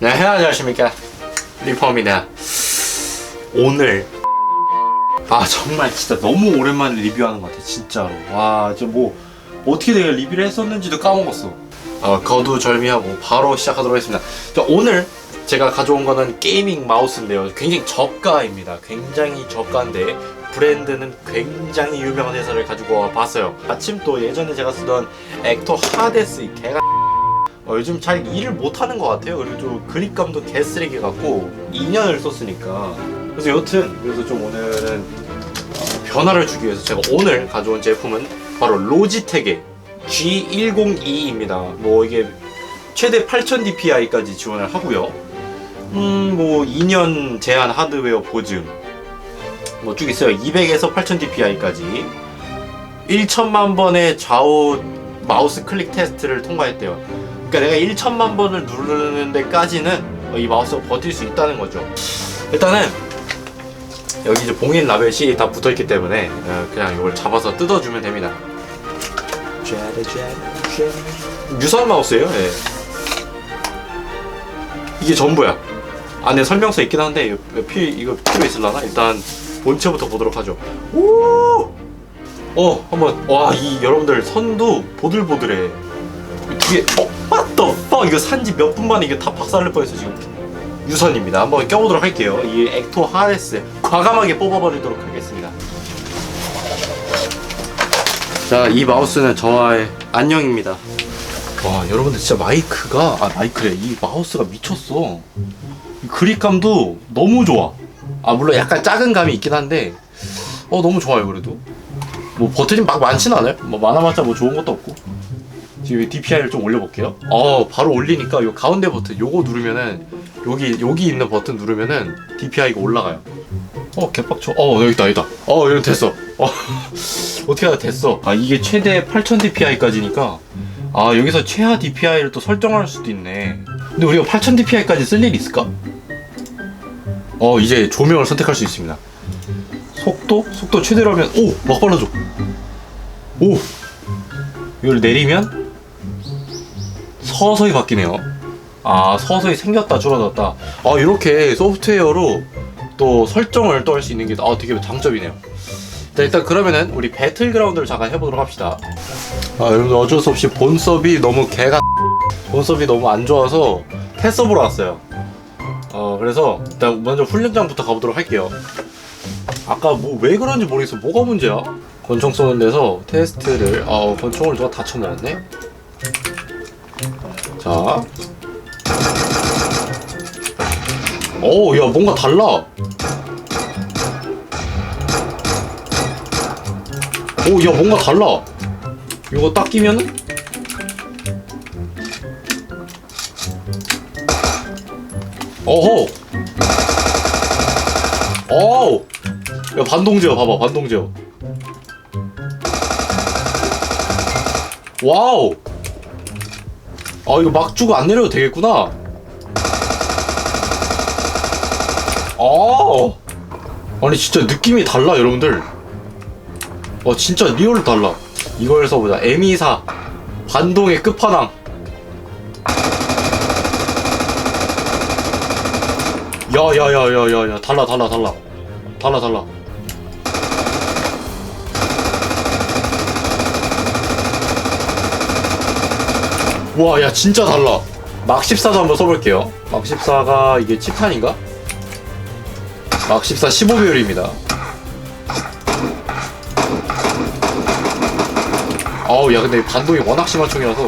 네, 안녕하십니까. 리퍼입니다. 오늘. 아, 정말 진짜 너무 오랜만에 리뷰하는 것 같아, 진짜로. 와, 저 뭐, 어떻게 내가 리뷰를 했었는지도 까먹었어. 어, 거두절미하고 바로 시작하도록 하겠습니다. 자, 오늘 제가 가져온 거는 게이밍 마우스인데요. 굉장히 저가입니다. 굉장히 저가인데, 브랜드는 굉장히 유명한 회사를 가지고 와봤어요. 마침 또 예전에 제가 쓰던 액토 하데스 이 개가 어, 요즘 잘 일을 못하는 것 같아요. 그리고 좀 그립감도 개쓰레기 같고 2년을 썼으니까. 그래서 여튼 그래서 좀 오늘은 어, 변화를 주기 위해서 제가 오늘 가져온 제품은 바로 로지텍의 G102입니다. 뭐 이게 최대 8000dpi까지 지원을 하고요. 음, 뭐 2년 제한 하드웨어 보증 뭐 쭉 있어요. 200에서 8000dpi까지 1천만 번의 좌우 마우스 클릭 테스트를 통과했대요. 그러니까 내가 1천만 번을 누르는 데까지는 이 마우스가 버틸 수 있다는 거죠. 일단은 여기 이제 봉인 라벨이 다 붙어 있기 때문에 어, 그냥 이걸 잡아서 뜯어주면 됩니다. 유선 마우스예요. 예. 이게 전부야. 안에 설명서 있긴 한데 이거 피 이거 필요 있을라나? 일단 본체부터 보도록 하죠. 오! 어 한번 와 이 여러분들 선도 보들보들해. 뒤에 어? 맞다 어 이거 산지 몇 분 만에 이게 다 박살날 뻔했어 지금. 유선입니다. 한번 껴보도록 할게요. 이 액토 하레스 과감하게 뽑아버리도록 하겠습니다. 자 이 마우스는 저와의 안녕입니다. 와 여러분들 진짜 마이크가 아 마이크래. 이 마우스가 미쳤어. 이 그립감도 너무 좋아. 아 물론 약간 작은 감이 있긴 한데 어 너무 좋아요 그래도. 뭐 버튼이 막 많진 않아요? 뭐 많아봤자 뭐 좋은 것도 없고 지금 DPI를 좀 올려볼게요. 어, 바로 올리니까 요 가운데 버튼 요거 누르면은 여기 여기 있는 버튼 누르면은 DPI가 올라가요. 어, 개빡쳐. 어, 여기다 여기다. 어, 여기 됐어. 어, 어떻게 하다 됐어. 아, 이게 최대 8000 DPI까지니까 아, 여기서 최하 DPI를 또 설정할 수도 있네. 근데 우리가 8000 DPI까지 쓸 일이 있을까? 어, 이제 조명을 선택할 수 있습니다. 속도? 속도 최대로 하면 오! 막 빨라져. 오! 이걸 내리면 서서히 바뀌네요. 아 서서히 생겼다 줄어들었다. 아 이렇게 소프트웨어로 또 설정을 또 할 수 있는 게 아 되게 장점이네요. 자, 일단 그러면은 우리 배틀그라운드를 잠깐 해보도록 합시다. 아 여러분들 어쩔 수 없이 본섭이 너무 개가 본섭이 너무 안 좋아서 테스트 보러 왔어요. 어 그래서 일단 먼저 훈련장부터 가보도록 할게요. 아까 뭐 왜 그런지 모르겠어. 뭐가 문제야? 권총 쏘는 데서 테스트를 아 권총을 누가 다 쳐먹었네. 자. 오, 야, 뭔가 달라. 오, 야, 뭔가 달라. 이거 딱 끼면은? 어허! 어우! 야, 반동제어, 봐봐, 반동제어. 와우! 아 이거 막 주고 안 내려도 되겠구나. 아, 아니 진짜 느낌이 달라 여러분들. 와 진짜 리얼로 달라. 이걸 써보자. M24 반동의 끝판왕. 야야야야야야 달라 달라 달라 달라 달라. 와, 야, 진짜 달라. 막 14도 한번 써볼게요. 막 14가 이게 칩판인가? 막 14 15배율입니다. 아우, 야, 근데 반동이 워낙 심한 총이라서.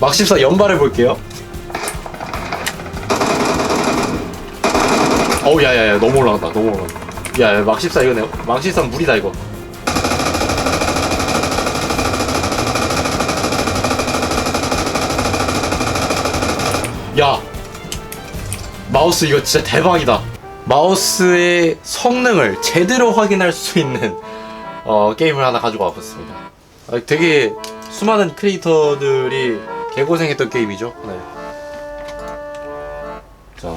막 14 연발해볼게요. 어우, 야, 야, 야, 너무 올라간다, 너무 올라간다. 야, 야, 막14 이거 내 막14 무리다 이거. 야, 마우스 이거 진짜 대박이다. 마우스의 성능을 제대로 확인할 수 있는 어, 게임을 하나 가지고 와봤습니다. 아, 되게 수많은 크리에이터들이 개고생했던 게임이죠. 네. 자,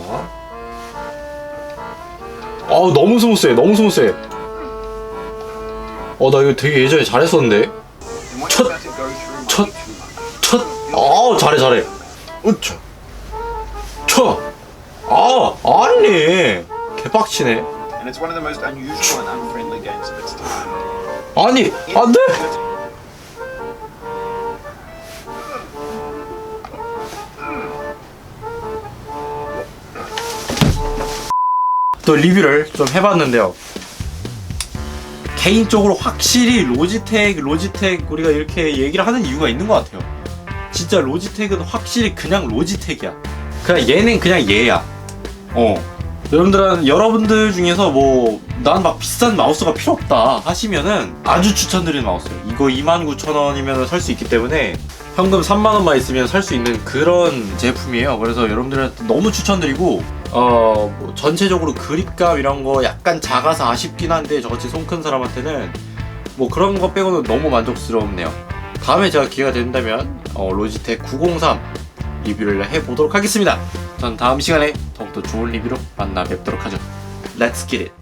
어우 너무 스무스해 너무 스무스해 어나 이거 되게 예전에 잘했었는데 첫, 첫, 첫, 아 잘해 잘해. 으차, 쳐, 아 아니 개빡치네. 아니 안돼. 또 리뷰를 좀 해봤는데요. 개인적으로 확실히 로지텍, 로지텍 우리가 이렇게 얘기를 하는 이유가 있는 것 같아요. 진짜 로지텍은 확실히 그냥 로지텍이야. 그냥 얘는 그냥 얘야. 어. 여러분들은 여러분들 중에서 뭐 난 막 비싼 마우스가 필요 없다 하시면은 아주 추천드리는 마우스예요. 이거 29,000원이면 살 수 있기 때문에 현금 3만 원만 있으면 살 수 있는 그런 제품이에요. 그래서 여러분들한테 너무 추천드리고 어, 뭐 전체적으로 그립감 이런 거 약간 작아서 아쉽긴 한데 저같이 손 큰 사람한테는 뭐 그런 거 빼고는 너무 만족스럽네요. 다음에 제가 기회가 된다면 어, 로지텍 903 리뷰를 해보도록 하겠습니다. 전 다음 시간에 더욱더 좋은 리뷰로 만나 뵙도록 하죠. Let's get it!